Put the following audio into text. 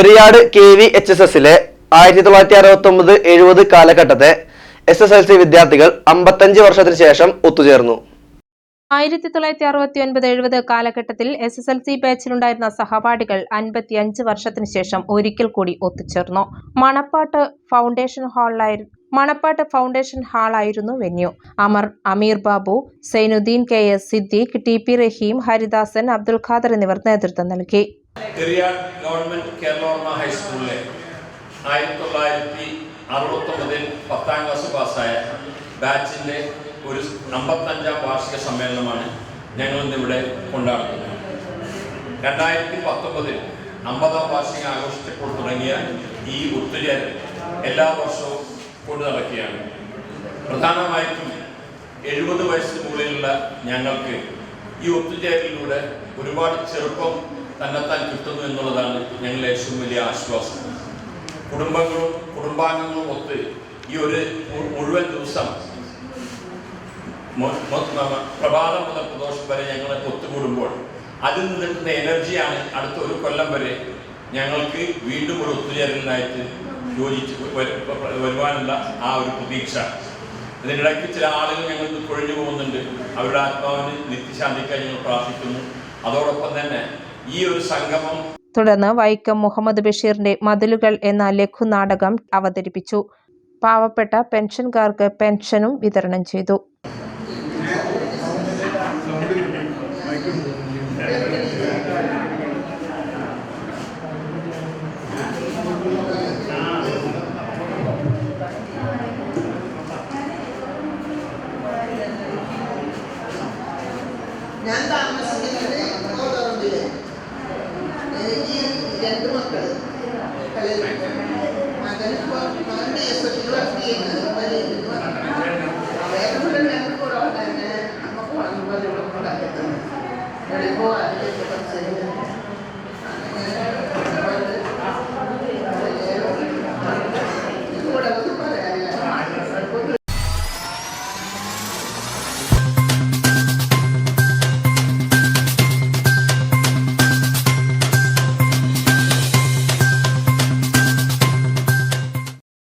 ചെറിയാട് K V H S എസിലെ ആയിരത്തി തൊള്ളായിരത്തി അറുപത്തി ഒമ്പത് എഴുപത് കാലഘട്ടത്തെ എസ് എസ് എൽ സി വിദ്യാർത്ഥികൾ അമ്പത്തഞ്ച് വർഷത്തിന് ശേഷം ഒത്തുചേർന്നു. ആയിരത്തി തൊള്ളായിരത്തി അറുപത്തി ഒൻപത് എഴുപത് കാലഘട്ടത്തിൽ എസ് എസ് എൽ സി ബാച്ചിലുണ്ടായിരുന്ന സഹപാഠികൾ അൻപത്തിയഞ്ച് വർഷത്തിന് ശേഷം ഒരിക്കൽ കൂടി ഒത്തുചേർന്നു. മണപ്പാട്ട് ഫൗണ്ടേഷൻ ഹാളിലായിരുന്നു Manappat foundation ഹാളായിരുന്നു venue. Amar Ameer Babu Sainuddeen K S Siddique T P Raheem Haridasan Abdul Khader എന്നിവർ നേതൃത്വം നൽകി. ബാച്ചിന്റെ ഒരു അമ്പത്തഞ്ചാം വാർഷിക സമ്മേളനമാണ് ഞങ്ങൾ ഇന്നിവിടെ കൊണ്ടാടുന്നത്. രണ്ടായിരത്തി പത്തൊമ്പതിൽ അമ്പതാം വാർഷികം ആഘോഷിച്ചപ്പോൾ തുടങ്ങിയ ഈ ഒത്തുചേരൽ എല്ലാ വർഷവും കൊണ്ടു നടക്കുകയാണ്. പ്രധാനമായിട്ടും എഴുപത് വയസ്സിന് മുകളിലുള്ള ഞങ്ങൾക്ക് ഈ ഒത്തുചേരലിലൂടെ ഒരുപാട് ചെറുപ്പം തന്നെത്താൻ കിട്ടുന്നു എന്നുള്ളതാണ് ഞങ്ങളുടെ ഏറ്റവും വലിയ ആശ്വാസം. കുടുംബങ്ങളും കുടുംബാംഗങ്ങളും ഒത്ത് ഈ ഒരു മുഴുവൻ ദിവസം പ്രഭാതം മുതൽ പ്രദോഷം വരെ ഞങ്ങൾ ഒത്തുകൂടുമ്പോൾ അതിൽ നിന്ന് കിട്ടുന്ന എനർജിയാണ് അടുത്ത ഒരു കൊല്ലം വരെ ഞങ്ങൾക്ക് വീണ്ടും ഒരു ഒത്തുചേരലിനായിട്ട് യോജിച്ച് വരു- വരുവാനുള്ള ആ ഒരു പ്രതീക്ഷ. അതിനിടയ്ക്ക് ചില ആളുകൾ ഞങ്ങൾക്ക് കുഴഞ്ഞു പോകുന്നുണ്ട്. അവരുടെ ആത്മാവിന് നിത്യശാന്തിക്കായി ഞങ്ങൾ പ്രാർത്ഥിക്കുന്നു. അതോടൊപ്പം തന്നെ ഈ ഒരു സംഗമം തുടർന്ന് വൈക്കം മുഹമ്മദ് ബഷീറിന്റെ മതിലുകൾ എന്ന ലഘുനാടകം അവതരിപ്പിച്ചു. പാവപ്പെട്ട പെൻഷൻകാർക്ക് പെൻഷനും വിതരണം ചെയ്തു. далеко от этого цели.